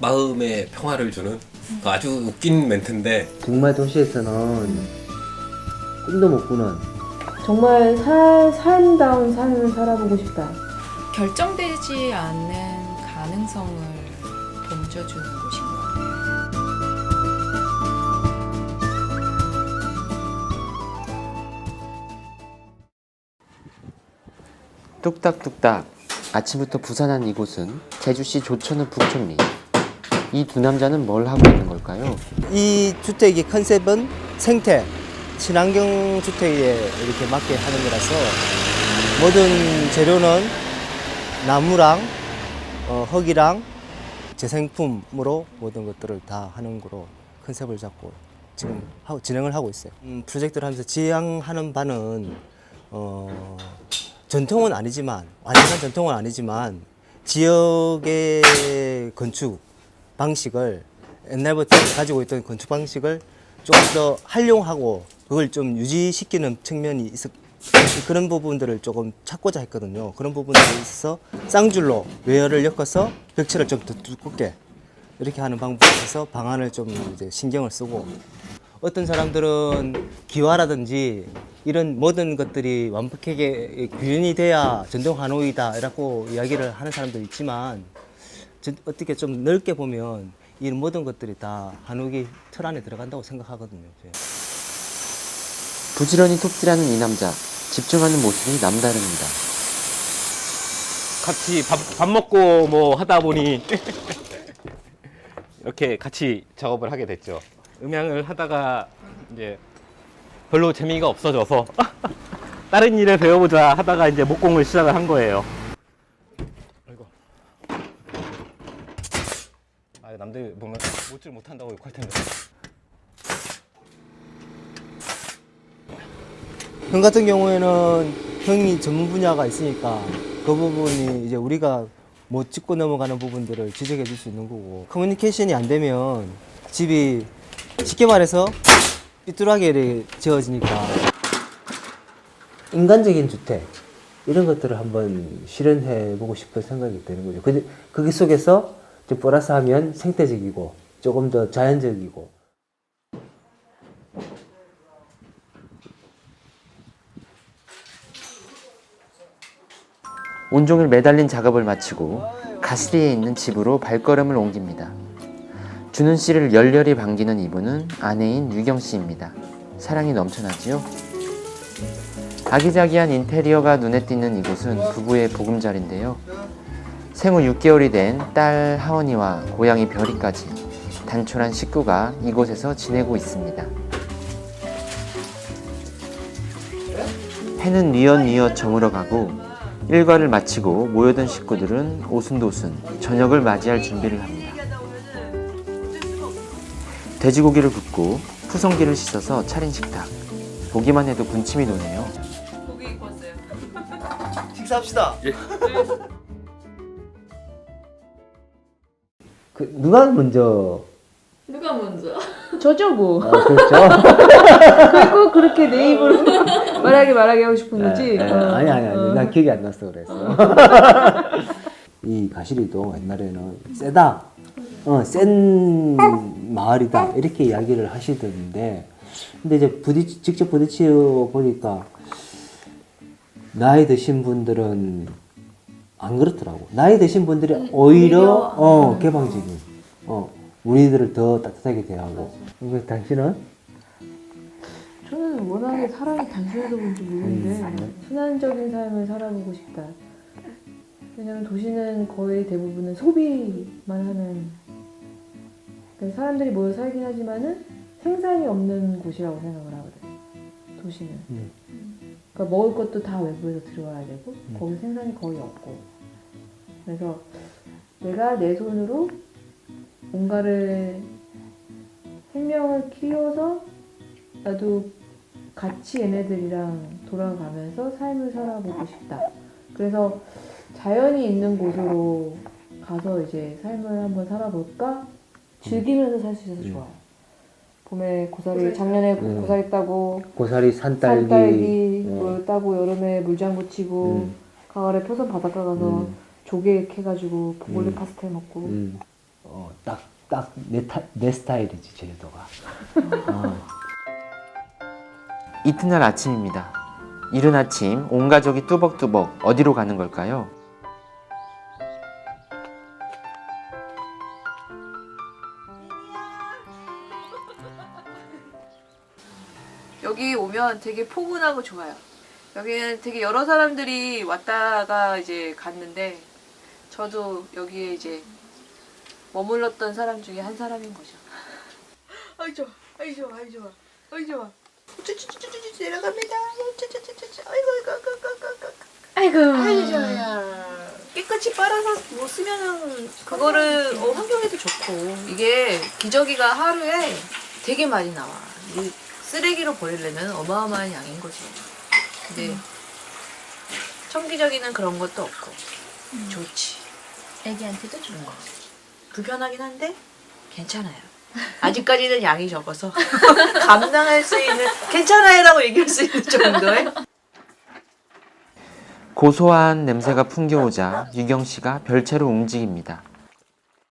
마음의 평화를 주는 아주 웃긴 멘트인데 정말 도시에서는 꿈도 못 꾸는 정말 살, 삶다운 삶을 살아보고 싶다. 결정되지 않는 가능성을 던져주는 곳인 것 같아요. 뚝딱뚝딱 아침부터 부산한 이곳은 제주시 조천읍 북촌리 이 두 남자는 뭘 하고 있는 걸까요? 이 주택의 컨셉은 생태, 친환경 주택에 이렇게 맞게 하는 거라서 모든 재료는 나무랑 어, 흙이랑 재생품으로 모든 것들을 다 하는 거로 컨셉을 잡고 지금 하고, 진행을 하고 있어요. 음, 프로젝트를 하면서 지향하는 바는 어, 전통은 아니지만 완전한 전통은 아니지만 지역의 건축 방식을 옛날부터 가지고 있던 건축 방식을 조금 더 활용하고 그걸 좀 유지시키는 측면이 있어 그런 부분들을 조금 찾고자 했거든요. 그런 부분들에 있어서 쌍줄로 외열을 엮어서 벽체를 좀 더 두껍게 이렇게 하는 방법에 있어서 방안을 좀 이제 신경을 쓰고 어떤 사람들은 기와라든지 이런 모든 것들이 완벽하게 구현이 돼야 전동 하노이다 이라고 이야기를 하는 사람도 있지만 전- 어떻게 좀 넓게 보면 이 모든 것들이 다 한옥의 틀 안에 들어간다고 생각하거든요. 제가. 부지런히 톱질하는 이 남자 집중하는 모습이 남다릅니다. 같이 밥, 밥 먹고 뭐 하다 보니 이렇게 같이 작업을 하게 됐죠. 음향을 하다가 이제 별로 재미가 없어져서 다른 일을 배워보자 하다가 이제 목공을 시작을 한 거예요. 아이고. 아, 남들 못줄 못한다고 욕할 텐데. 형 같은 경우에는 형이 전문 분야가 있으니까 그 부분이 이제 우리가 못 짚고 넘어가는 부분들을 지적해 줄 수 있는 거고 커뮤니케이션이 안 되면 집이 쉽게 말해서 삐뚤하게 지어지니까 인간적인 주택 이런 것들을 한번 실현해 보고 싶은 생각이 드는 거죠. 근데 거기 속에서 좀 플러스 하면 생태적이고 조금 더 자연적이고 온종일 매달린 작업을 마치고 가시리에 있는 집으로 발걸음을 옮깁니다. 준은 씨를 열렬히 반기는 이분은 아내인 유경 씨입니다. 사랑이 넘쳐나지요? 아기자기한 인테리어가 눈에 띄는 이곳은 부부의 보금자리인데요. 생후 6개월이 된 딸 하원이와 고양이 별이까지 단촐한 식구가 이곳에서 지내고 있습니다. 해는 뉘엿뉘엿 저물어 가고 일과를 마치고 모여든 식구들은 오순도순 저녁을 맞이할 준비를 합니다. 돼지고기를 굽고 푸성기를 씻어서 차린 식탁. 보기만 해도 군침이 도네요. 식사합시다. 그 누가 먼저 누가 먼저? 저죠 뭐. 아, 그렇죠? 꼭 그렇게 내 입으로 말하게 말하게 하고 싶은 거지. 예, 예. 어. 아니 아니 아니 어. 나 기억이 안 났어 그래서 이 가시리도 옛날에는 세다 어 센 마을이다 이렇게 이야기를 하시던데 근데 이제 부딪 직접 부딪혀 보니까 나이 드신 분들은 안 그렇더라고 나이 드신 분들이 오히려, 오히려, 어 개방적인 어 우리들을 더 따뜻하게 대하고 그래서 당신은 저는 워낙에 사람이 단순해서 그런지 모르는데 순환적인 삶을 살아보고 싶다. 왜냐면 도시는 거의 대부분은 소비만 하는 그러니까 사람들이 모여 살긴 하지만은 생산이 없는 곳이라고 생각을 하거든. 도시는. 음. 그러니까 먹을 것도 다 외부에서 들어와야 되고 거기 생산이 거의 없고. 그래서 내가 내 손으로 뭔가를 생명을 키워서 나도 같이 얘네들이랑 돌아가면서 삶을 살아보고 싶다. 그래서 자연이 있는 곳으로 가서 이제 삶을 한번 살아볼까? 즐기면서 살 수 있어서 좋아요. 봄에 고사리, 작년에 음. 고사리 따고, 고사리 산딸기, 산딸기 어. 뭐 따고, 여름에 물장구 치고, 음. 가을에 표선 바닷가 가서 음. 조개 캐가지고 보글리 음. 파스텔 먹고, 음. 어, 딱 딱내 내 스타일이지 제주도가. 어. 이튿날 아침입니다. 이른 아침 온 가족이 뚜벅뚜벅 어디로 가는 걸까요? 여기 오면 되게 포근하고 좋아요. 여기는 되게 여러 사람들이 왔다가 이제 갔는데 저도 여기에 이제 머물렀던 사람 중에 한 사람인 거죠. 아이 좋아, 아이 좋아, 아이 좋아, 아이 좋아. 쭈쭈쭈쭈쭈 내려갑니다. 쭈쭈쭈쭈쭈. 아이고 아이고 아이고 아이고. 아이고. 아이 좋아요. 깨끗이 빨아서 뭐 쓰면은 그거를 어, 환경에도 좋고 이게 기저귀가 하루에 되게 많이 나와. 이 쓰레기로 버리려면 어마어마한 양인 거지. 근데 청기저귀는 그런 것도 없고 좋지. 애기한테도 좋은 거. 불편하긴 한데 괜찮아요. 아직까지는 양이 적어서 감당할 수 있는 괜찮아요라고 얘기할 수 있는 정도의 고소한 냄새가 풍겨오자 유경 씨가 별채로 움직입니다.